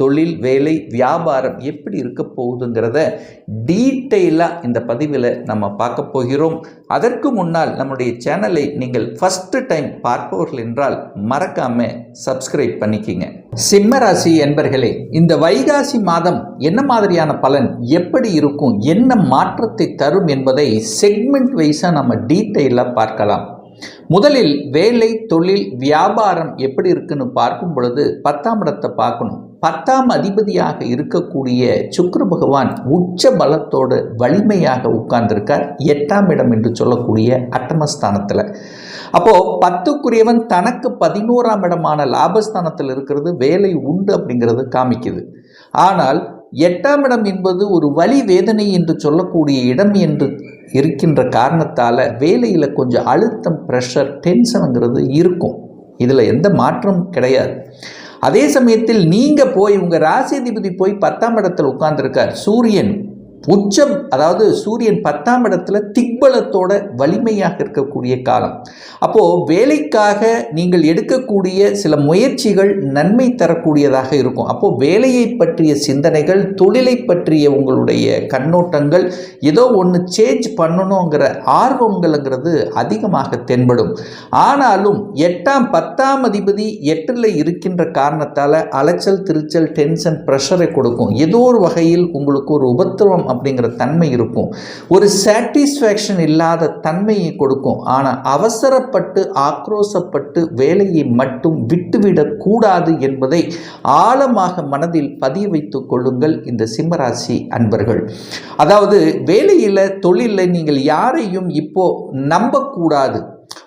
தொழில் வேலை வியாபாரம் எப்படி இருக்க போகுதுங்கிறத டீட்டெயிலாக இந்த பதிவில் நம்ம பார்க்க போகிறோம். அதற்கு முன்னால் நம்முடைய சேனலை நீங்கள் ஃபஸ்ட்டு டைம் பார்ப்பவர்கள் என்றால் மறக்காமல் சப்ஸ்கிரைப் பண்ணிக்கிங்க. சிம்மராசி என்பர்களே இந்த வைகாசி மாதம் என்ன மாதிரியான பலன் எப்படி இருக்கும் என்ன மாற்றத்தை தரும் என்பதை செக்மெண்ட் வைஸாக நம்ம டீட்டெயிலாக பார்க்கலாம். முதலில் வேலை தொழில் வியாபாரம் எப்படி இருக்குன்னு பார்க்கும் பொழுது பத்தாம் இடத்தை பார்க்கணும். பத்தாம் அதிபதியாக இருக்கக்கூடிய சுக்கர பகவான் உச்ச பலத்தோடு வலிமையாக உட்கார்ந்திருக்கார். எட்டாம் இடம் என்று சொல்லக்கூடிய அட்டமஸ்தானத்தில். அப்போது பத்துக்குரியவன் தனக்கு பதினோராம் இடமான லாபஸ்தானத்தில் இருக்கிறது வேலை உண்டு அப்படிங்கிறது காமிக்குது. ஆனால் எட்டாம் இடம் என்பது ஒரு வலி வேதனை என்று சொல்லக்கூடிய இடம் என்று இருக்கின்ற காரணத்தால் வேலையில் கொஞ்சம் அழுத்தம் ப்ரெஷர் டென்ஷனுங்கிறது இருக்கும். இதில் எந்த மாற்றமும் கிடையாது. அதே சமயத்தில் நீங்கள் போய் உங்கள் ராசிதிபதி போய் பத்தாம் இடத்துல உட்கார்ந்துருக்கார் சூரியன். உச்சம் அதாவது சூரியன் பத்தாம் இடத்துல திக்பலத்தோட வலிமையாக இருக்கக்கூடிய காலம். அப்போது வேலைக்காக நீங்கள் எடுக்கக்கூடிய சில முயற்சிகள் நன்மை தரக்கூடியதாக இருக்கும். அப்போது வேலையை பற்றிய சிந்தனைகள் தொழிலை பற்றிய உங்களுடைய கண்ணோட்டங்கள் ஏதோ ஒன்று சேஞ்ச் பண்ணணுங்கிற ஆர்வங்கள்ங்கிறது அதிகமாக தென்படும். ஆனாலும் எட்டாம் பத்தாம் அதிபதி எட்டில் இருக்கின்ற காரணத்தால் அலைச்சல் திருச்சல் டென்ஷன் ப்ரெஷரை கொடுக்கும். ஏதோ ஒரு வகையில் உங்களுக்கு ஒரு உபத்திரவம் அப்படிங்கிற தன்மை இருக்கும். ஒரு சாட்டிஸ்ஃபேக்ஷன் இல்லாத தன்மையை கொடுக்கும். ஆனால் அவசரப்பட்டு ஆக்ரோசப்பட்டு வேலையை மட்டும் விட்டுவிடக்கூடாது என்பதை ஆழமாக மனதில் பதிய வைத்துக் கொள்ளுங்கள் இந்த சிம்மராசி அன்பர்கள். அதாவது வேலையில் தொழிலில் நீங்கள் யாரையும் இப்போ நம்பக்கூடாது.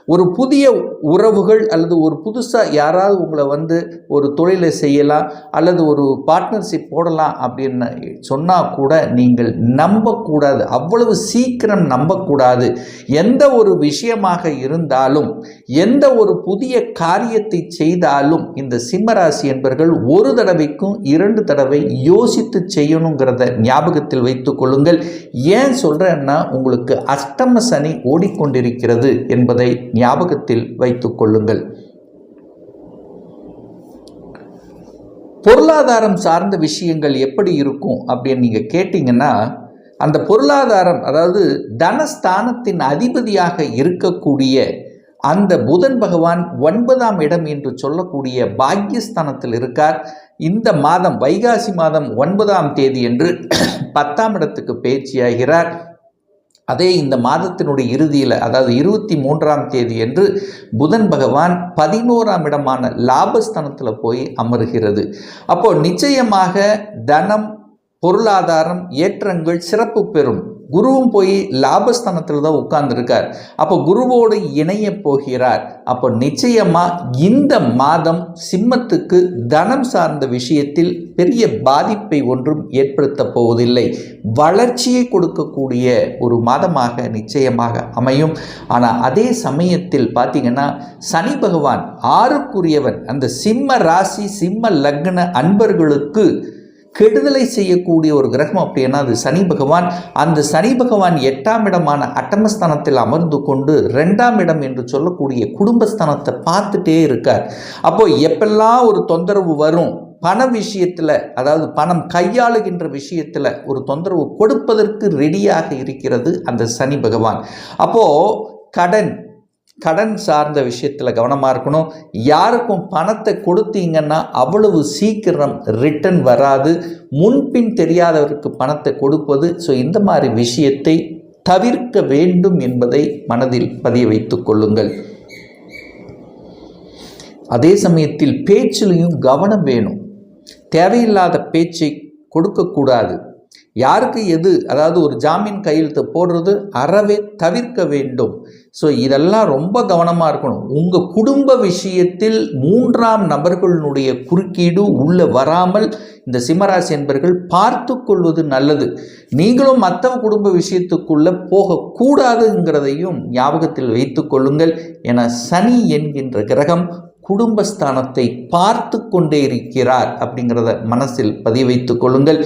ஒரு புதிய உறவுகள் அல்லது ஒரு புதுசாக யாராவது உங்களை வந்து ஒரு தொழிலை செய்யலாம் அல்லது ஒரு பார்ட்னர்ஷிப் போடலாம் அப்படின்னு சொன்னால் கூட நீங்கள் நம்பக்கூடாது. அவ்வளவு சீக்கிரம் நம்பக்கூடாது. எந்த ஒரு விஷயமாக இருந்தாலும் எந்த ஒரு புதிய காரியத்தை செய்தாலும் இந்த சிம்மராசி என்பர்கள் ஒரு தடவைக்கும் இரண்டு தடவை யோசித்து செய்யணுங்கிறத ஞாபகத்தில் வைத்து கொள்ளுங்கள். ஏன் சொல்கிறேன்னா உங்களுக்கு அஷ்டம சனி ஓடிக்கொண்டிருக்கிறது என்பதை ஞாபகத்தில் வைத்துக் கொள்ளுங்கள். பொருளாதாரம் சார்ந்த விஷயங்கள் எப்படி இருக்கும் அப்படின்னு நீங்கள் கேட்டிங்கன்னா அந்த பொருளாதாரம் அதாவது தனஸ்தானத்தின் அதிபதியாக இருக்கக்கூடிய அந்த புதன் பகவான் ஒன்பதாம் இடம் என்று சொல்லக்கூடிய பாக்யஸ்தானத்தில் இருக்கார். இந்த மாதம் வைகாசி மாதம் ஒன்பதாம் தேதி என்று பத்தாம் இடத்துக்கு பேச்சியாகிறார். அதே இந்த மாதத்தினுடைய இறுதியில் அதாவது இருபத்தி மூன்றாம் தேதி என்று புதன் பகவான் பதினோராம் இடமான லாபஸ்தானத்தில் போய் அமருகிறது. அப்போ நிச்சயமாக தனம் பொருளாதாரம் ஏற்றங்கள் சிறப்பு பெறும். குருவும் போய் லாபஸ்தானத்தில் தான் உட்கார்ந்துருக்கார். அப்போ குருவோடு இணைய போகிறார். அப்போ நிச்சயமாக இந்த மாதம் சிம்மத்துக்கு தனம் சார்ந்த விஷயத்தில் பெரிய பாதிப்பை ஒன்றும் ஏற்படுத்த போவதில்லை. வளர்ச்சியை கொடுக்கக்கூடிய ஒரு மாதமாக நிச்சயமாக அமையும். ஆனால் அதே சமயத்தில் பார்த்தீங்கன்னா சனி பகவான் ஆறுக்குரியவன். அந்த சிம்ம ராசி சிம்ம லக்ன அன்பர்களுக்கு கெடுதலை செய்யக்கூடிய ஒரு கிரகம் அப்படின்னா அது சனி பகவான். அந்த சனி பகவான் எட்டாம் இடமான அட்டமஸ்தானத்தில் அமர்ந்து கொண்டு ரெண்டாம் இடம் என்று சொல்லக்கூடிய குடும்பஸ்தானத்தை பார்த்துட்டே இருக்கார். அப்போ எப்பெல்லாம் ஒரு தொந்தரவு வரும் பண விஷயத்தில் அதாவது பணம் கையாளுகின்ற விஷயத்தில் ஒரு தொந்தரவு கொடுப்பதற்கு ரெடியாக இருக்கிறது அந்த சனி பகவான். அப்போது கடன் கடன் சார்ந்த விஷயத்தில் கவனமாக இருக்கணும். யாருக்கும் பணத்தை கொடுத்தீங்கன்னா அவ்வளவு சீக்கிரம் ரிட்டன் வராது. முன்பின் தெரியாதவருக்கு பணத்தை கொடுப்பது. ஸோ இந்த மாதிரி விஷயத்தை தவிர்க்க வேண்டும் என்பதை மனதில் பதிய வைத்துக் கொள்ளுங்கள். அதே சமயத்தில் பேச்சிலையும் கவனம் வேணும். தேவையில்லாத பேச்சை கொடுக்கக்கூடாது. யாருக்கு எது அதாவது ஒரு ஜாமீன் கையெழுத்து போடுறது அறவே தவிர்க்க வேண்டும். ஸோ இதெல்லாம் ரொம்ப கவனமாக இருக்கணும். உங்கள் குடும்ப விஷயத்தில் மூன்றாம் நபர்களுடைய குறுக்கீடு உள்ளே வராமல் இந்த சிம்மராசி என்பர்கள் பார்த்து கொள்வது நல்லது. நீங்களும் மற்ற குடும்ப விஷயத்துக்குள்ளே போகக்கூடாதுங்கிறதையும் ஞாபகத்தில் வைத்து கொள்ளுங்கள். என சனி என்கின்ற கிரகம் குடும்பஸ்தானத்தை பார்த்து கொண்டே இருக்கிறார் அப்படிங்கிறத மனசில் பதிவைத்துக் கொள்ளுங்கள்.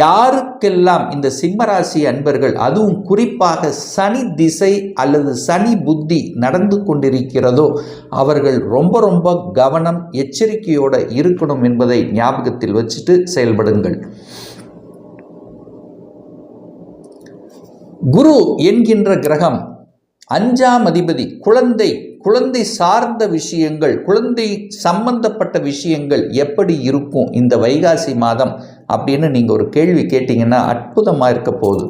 யாருக்கெல்லாம் இந்த சிம்மராசி அன்பர்கள் அதுவும் குறிப்பாக சனி திசை அல்லது சனி புத்தி நடந்து கொண்டிருக்கிறதோ அவர்கள் ரொம்ப ரொம்ப கவனம் எச்சரிக்கையோடு இருக்கணும் என்பதை ஞாபகத்தில் வச்சுட்டு செயல்படுங்கள். குரு என்கின்ற கிரகம் அஞ்சாம் அதிபதி குழந்தை குழந்தை சார்ந்த விஷயங்கள் குழந்தை சம்பந்தப்பட்ட விஷயங்கள் எப்படி இருக்கும்? இந்த வைகாசி மாதம் அப்படின்னு நீங்கள் ஒரு கேள்வி கேட்டிங்கன்னா அற்புதமாக இருக்க போகுது.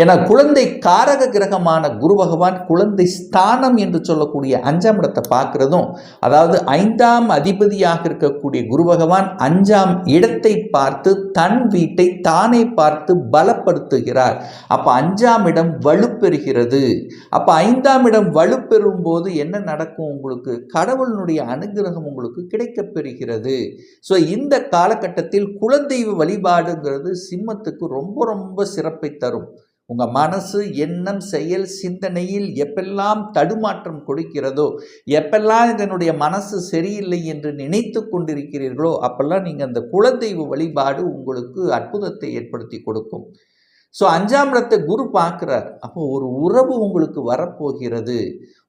ஏன்னா குழந்தை காரக கிரகமான குரு பகவான் குழந்தை ஸ்தானம் என்று சொல்லக்கூடிய அஞ்சாம் இடத்தை பார்க்குறதும் அதாவது ஐந்தாம் அதிபதியாக இருக்கக்கூடிய குரு பகவான் அஞ்சாம் இடத்தை பார்த்து தன் வீட்டை தானே பார்த்து பலப்படுத்துகிறார். அப்போ அஞ்சாம் இடம் வலுப்பெறுகிறது. அப்போ ஐந்தாம் இடம் வலுப்பெறும் போது என்ன நடக்கும் உங்களுக்கு? கடவுளினுடைய அனுகிரகம் உங்களுக்கு கிடைக்கப் பெறுகிறது. ஸோ இந்த காலகட்டத்தில் குலதெய்வ வழிபாடுங்கிறது சிம்மத்துக்கு ரொம்ப ரொம்ப சிறப்பை தரும். உங்கள் மனசு எண்ணம் செயல் சிந்தனையில் எப்பெல்லாம் தடுமாற்றம் கொடுக்கிறதோ எப்பெல்லாம் இதனுடைய மனசு சரியில்லை என்று நினைத்து கொண்டிருக்கிறீர்களோ அப்பெல்லாம் நீங்கள் அந்த குலதெய்வ வழிபாடு உங்களுக்கு அற்புதத்தை ஏற்படுத்தி கொடுக்கும். ஸோ அஞ்சாம் இடத்தை குரு பார்க்குறார். அப்போ ஒரு உறவு உங்களுக்கு வரப்போகிறது.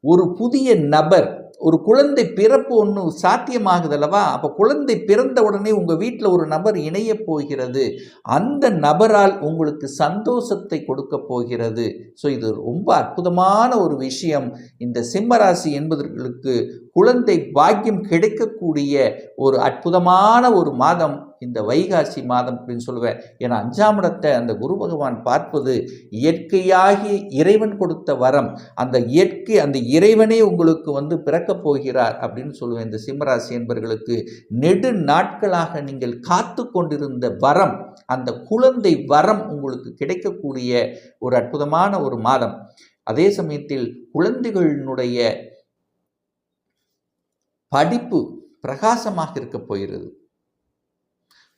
ஒரு புதிய நபர் ஒரு குழந்தை பிறப்பு ஒன்று சாத்தியமாகுது அல்லவா அப்போ குழந்தை பிறந்த உடனே உங்கள் வீட்டில் ஒரு நபர் இணைய போகிறது. அந்த நபரால் உங்களுக்கு சந்தோஷத்தை கொடுக்க போகிறது. ஸோ இது ரொம்ப அற்புதமான ஒரு விஷயம். இந்த சிம்மராசி என்பதற்கு குழந்தை பாக்கியம் கிடைக்கக்கூடிய ஒரு அற்புதமான ஒரு மாதம். இந்த வைகாசி மாதம் அப்படின்னு சொல்லுவேன். ஏன்னா அஞ்சாம் இடத்தை அந்த குரு பகவான் பார்ப்பது இயற்கையாகி இறைவன் கொடுத்த வரம். அந்த இயற்கை அந்த இறைவனே உங்களுக்கு வந்து பிறக்கப் போகிறார் அப்படின்னு சொல்லுவேன் இந்த சிம்மராசி என்பர்களுக்கு. நெடு நாட்களாக நீங்கள் காத்து கொண்டிருந்த வரம் அந்த குழந்தை வரம் உங்களுக்கு கிடைக்கக்கூடிய ஒரு அற்புதமான ஒரு மாதம். அதே சமயத்தில் குழந்தைகளினுடைய படிப்பு பிரகாசமாக இருக்க போகிறது.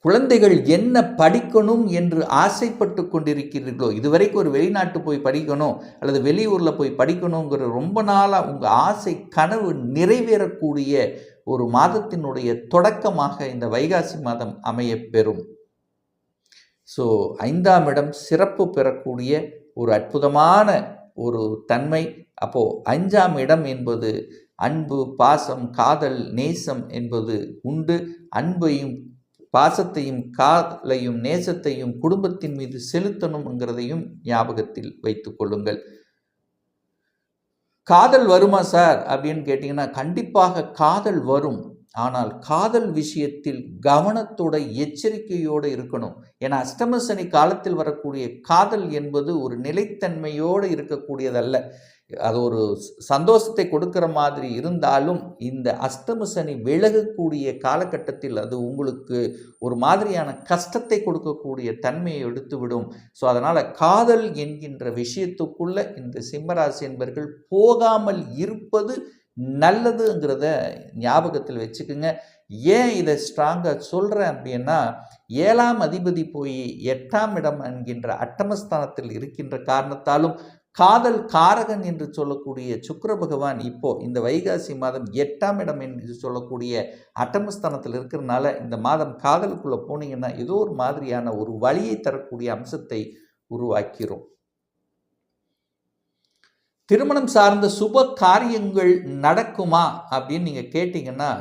குழந்தைகள் என்ன படிக்கணும் என்று ஆசைப்பட்டு கொண்டிருக்கிறீர்களோ இதுவரைக்கும் ஒரு வெளிநாட்டு போய் படிக்கணும் அல்லது வெளியூரில் போய் படிக்கணுங்கிற ரொம்ப நாளாக உங்கள் ஆசை கனவு நிறைவேறக்கூடிய ஒரு மாதத்தினுடைய தொடக்கமாக இந்த வைகாசி மாதம் அமைய பெறும். ஸோ ஐந்தாம் இடம் சிறப்பு பெறக்கூடிய ஒரு அற்புதமான ஒரு தன்மை. அப்போது அஞ்சாம் இடம் என்பது அன்பு பாசம் காதல் நேசம் என்பது உண்டு. அன்பையும் பாசத்தையும் காதலையும் நேசத்தையும் குடும்பத்தின் மீது செலுத்தணுங்கிறதையும் ஞாபகத்தில் வைத்து கொள்ளுங்கள். காதல் வருமா சார்? அப்படின்னு கேட்டிங்கன்னா கண்டிப்பாக காதல் வரும். ஆனால் காதல் விஷயத்தில் கவனத்தோட எச்சரிக்கையோடு இருக்கணும். ஏன்னா அஷ்டமசனி காலத்தில் வரக்கூடிய காதல் என்பது ஒரு நிலைத்தன்மையோடு இருக்கக்கூடியதல்ல. அது ஒரு சந்தோஷத்தை கொடுக்குற மாதிரி இருந்தாலும் இந்த அஸ்தம சனி விலகக்கூடிய காலகட்டத்தில் அது உங்களுக்கு ஒரு மாதிரியான கஷ்டத்தை கொடுக்கக்கூடிய தன்மையை எடுத்துவிடும். ஸோ அதனால் காதல் என்கின்ற விஷயத்துக்குள்ளே இந்த சிம்மராசி என்பர்கள் போகாமல் இருப்பது நல்லதுங்கிறத ஞாபகத்தில் வச்சுக்கோங்க. ஏன் இதை ஸ்ட்ராங்காக சொல்கிறேன் அப்படின்னா ஏழாம் அதிபதி போய் எட்டாம் இடம் என்கின்ற அட்டமஸ்தானத்தில் இருக்கின்ற காரணத்தாலும் காதல் காரகன் என்று சொல்லக்கூடிய சுக்கர பகவான் இப்போ இந்த வைகாசி மாதம் எட்டாம் இடம் என்று சொல்லக்கூடிய அட்டமஸ்தானத்தில் இருக்கிறனால இந்த மாதம் காதலுக்குள்ளே போனீங்கன்னா ஏதோ ஒரு மாதிரியான ஒரு வழியை தரக்கூடிய அம்சத்தை உருவாக்கிறோம். திருமணம் சார்ந்த சுப காரியங்கள் நடக்குமா அப்படின்னு நீங்கள் கேட்டிங்கன்னா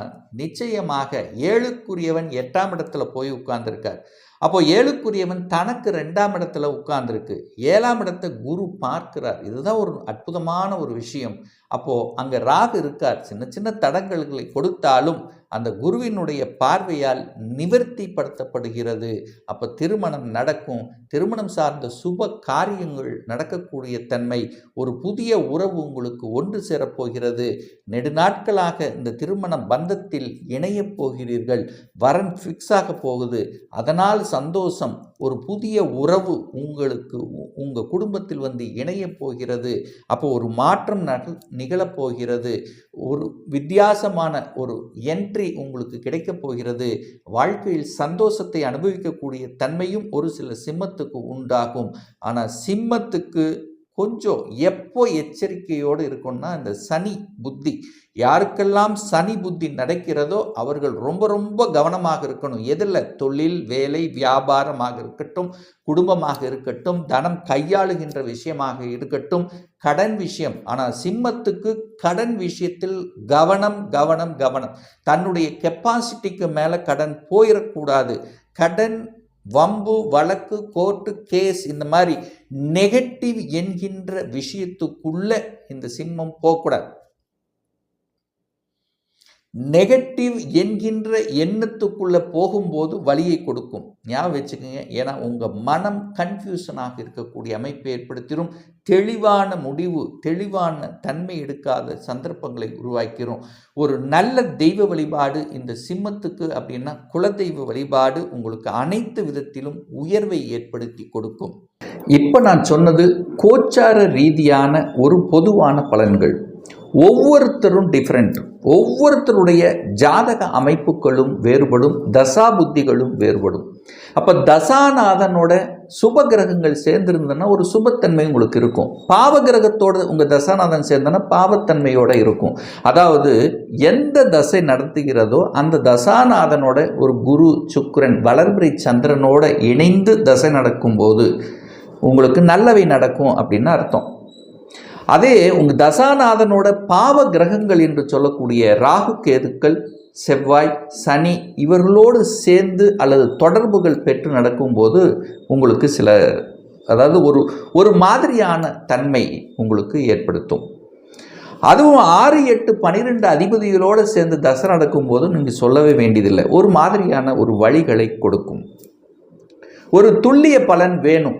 நிச்சயமாக ஏழுக்குரியவன் எட்டாம் இடத்துல போய் உட்கார்ந்துருக்கார். அப்போ ஏழுக்குரியவன் தனக்கு ரெண்டாம் இடத்துல உட்கார்ந்துருக்கு. ஏழாம் இடத்தை குரு பார்க்கிறார். இதுதான் ஒரு அற்புதமான ஒரு விஷயம். அப்போது அங்கே ராகு இருக்கார். சின்ன சின்ன தடங்கல்களை கொடுத்தாலும் அந்த குருவினுடைய பார்வையால் நிவர்த்திப்படுத்தப்படுகிறது. அப்போ திருமணம் நடக்கும். திருமணம் சார்ந்த சுப காரியங்கள் நடக்கக்கூடிய தன்மை ஒரு புதிய உறவு உங்களுக்கு ஒன்று சேரப்போகிறது. நெடுநாட்களாக இந்த திருமண பந்தத்தில் இணையப் போகிறீர்கள். வரன் ஃபிக்ஸ் ஆக போகுது. அதனால் சந்தோஷம் ஒரு புதிய உறவு உங்களுக்கு உங்கள் குடும்பத்தில் வந்து இணையப் போகிறது. அப்போ ஒரு மாற்றம் நிகழப்போகிறது. ஒரு வித்தியாசமான ஒரு என்ட்ரி உங்களுக்கு கிடைக்கப் போகிறது. வாழ்க்கையில் சந்தோஷத்தை அனுபவிக்கக்கூடிய தன்மையும் ஒரு சில சிம்மத்துக்கு உண்டாகும். ஆனால் சிம்மத்துக்கு கொஞ்சம் எப்போ எச்சரிக்கையோடு இருக்கும்னா இந்த சனி புத்தி. யாருக்கெல்லாம் சனி புத்தி நடக்கிறதோ அவர்கள் ரொம்ப ரொம்ப கவனமாக இருக்கணும். எதில் தொழில் வேலை வியாபாரமாக இருக்கட்டும் குடும்பமாக இருக்கட்டும் தனம் கையாளுகின்ற விஷயமாக இருக்கட்டும் கடன் விஷயம். ஆனால் சிம்மத்துக்கு கடன் விஷயத்தில் கவனம் கவனம் கவனம். தன்னுடைய கெப்பாசிட்டிக்கு மேலே கடன் போயிடக்கூடாது. கடன் வம்பு வழக்கு கோர்ட்டு கேஸ் இந்த மாதிரி நெகட்டிவ் என்கின்ற விஷயத்துக்குள்ள இந்த சிம்மம் போகக்கூடாது. நெகட்டிவ் என்கின்ற எண்ணத்துக்குள்ளே போகும்போது வழியை கொடுக்கும். ஞாபகம் வச்சுக்கோங்க. ஏன்னா உங்கள் மனம் கன்ஃபியூஷனாக இருக்கக்கூடிய அமைப்பை ஏற்படுத்திடும் தெளிவான முடிவு தெளிவான தன்மை எடுக்காத சந்தர்ப்பங்களை உருவாக்கிறோம் ஒரு நல்ல தெய்வ வழிபாடு இந்த சிம்மத்துக்கு அப்படின்னா குலதெய்வ வழிபாடு உங்களுக்கு அனைத்து விதத்திலும் உயர்வை ஏற்படுத்தி கொடுக்கும். இப்போ நான் சொன்னது கோச்சார ரீதியான ஒரு பொதுவான பலன்கள். ஒவ்வொருத்தரும் டிஃப்ரெண்ட் ஒவ்வொருத்தருடைய ஜாதக அமைப்புகளும் வேறுபடும் தசா புத்திகளும் வேறுபடும். அப்போ தசாநாதனோட சுப கிரகங்கள் சேர்ந்துருந்ததுன்னா ஒரு சுபத்தன்மை உங்களுக்கு இருக்கும். பாவ கிரகத்தோட உங்கள் தசாநாதன் சேர்ந்தனா பாவத்தன்மையோட இருக்கும். அதாவது எந்த தசை நடத்துகிறதோ அந்த தசாநாதனோட ஒரு குரு சுக்கரன் வளர்பிறை சந்திரனோட இணைந்து தசை நடக்கும்போது உங்களுக்கு நல்லவை நடக்கும் அப்படின்னு அர்த்தம். அதே உங்கள் தசாநாதனோட பாவ கிரகங்கள் என்று சொல்லக்கூடிய ராகு கேதுக்கள் செவ்வாய் சனி இவர்களோடு சேர்ந்து அல்லது தொடர்புகள் பெற்று நடக்கும்போது உங்களுக்கு சில அதாவது ஒரு ஒரு மாதிரியான தன்மை உங்களுக்கு ஏற்படுத்தும். அதுவும் ஆறு எட்டு பனிரெண்டு அதிபதிகளோடு சேர்ந்து தசை நடக்கும்போது நீங்கள் சொல்லவே வேண்டியதில்லை. ஒரு மாதிரியான ஒரு வழிகளை கொடுக்கும். ஒரு துல்லிய பலன் வேணும்.